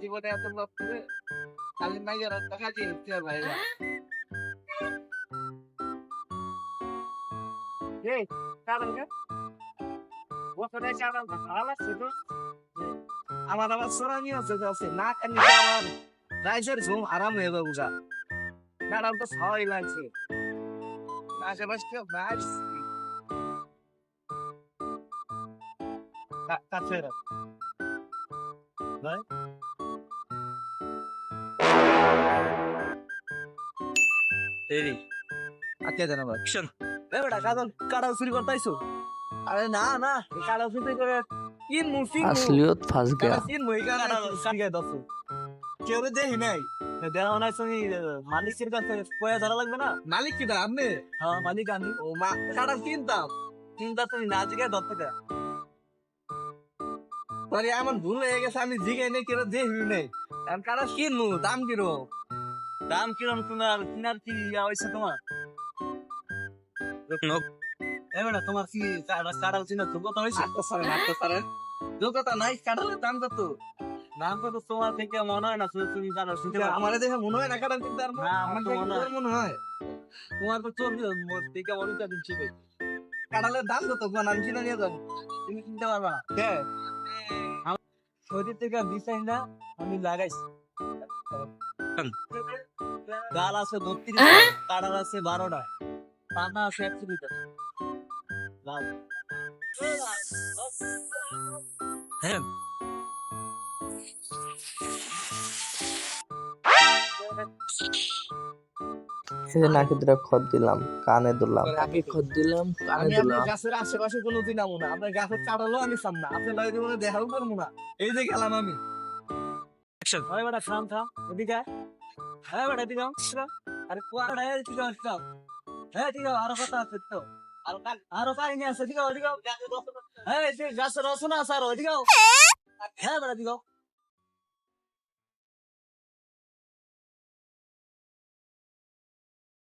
জীবনে এত বাপরে খালি মাইয়ার টাকা দিয়ে ভাই এই কারণ ওখানে চালান ভালো ছিল আমার আবার সরানি আছে আছে না কেন আমার রাইজের ঘুম আরাম হয়ে যাব যা ম্যাডাম তো সবাই লাগছে Nada mais que mais. Tá, tá feira. Vai? এই আটকে দেন আবার শোন ব্যাপারটা কাদন কাটা চুরি করতাইছো আরে না না কাটা চুরি করে ইন মুসিং আসলিয়ত ফাঁস গেয়া ইন মুই কাটা চুরি করে দছো কেউ দেখি নাই দেওয়া নাই তুমি মালিকের কাছে পয়সা ধরা লাগবে না? মালিক কি দা আপনি? হ্যাঁ মালিক আমি। ও মা কাড়া কিনতাম চিন্তা তুমি না জিগে ধরতে দেয় পরে আমার ভুল হয়ে গেছে আমি জিগাই নেই কেউ দেখি নাই। আমি কাড়া কিনবো? দাম কিরো দাম কিরম তোমার? কিনার কি ইয়া হয়েছে তোমার? এবার তোমার কি কাটা উচিত না যোগ্যতা হয়েছে? সারে সারে যোগ্যতা নাই কাটালে দাম কত? নাম তো তোমার থেকে মনে হয় না তুমি তুমি জানো শুনতে আমার দেখে মনে হয় না কিনতে পারব না, আমার তো মনে হয়। তোমার তো চলবে থেকে মনে তো ঠিক আছে কাটালে দাম কত কোন আমি কিনে নিয়ে যাব। তুমি কিনতে পারবা? কে? শরীর থেকে ডিজাইন না আমি লাগাইছি। গাল আছে বত্রিশ কাটার আছে বারোটা পাতা আছে একত্রিশটা লাল। হ্যাঁ। এই দুটা খত দিলাম কানে দিলাম। আগে খত দিলাম কানে দিলাম। আপনার গাছের আশেপাশে কোনো দিন আমো না। আপনার গাছের কাটালো আমি সাম না। আপনার লগে জীবনে দেখাও করব না। এই যে গেলাম আমি। অ্যাকশন হয় বেটা থাম থাম। এদিকে হ্যাঁ বেটা এদিকে আরে এদিকে এদিকে হ্যাঁ এদিকে আও, আরও কথা আছে তো। আরও কাল- আরও কাহিনী আছে এদিকে আও, এদিকে হ্যাঁ এই গাছের রচনা আছে আরও। হ্যাঁ বেটা আও।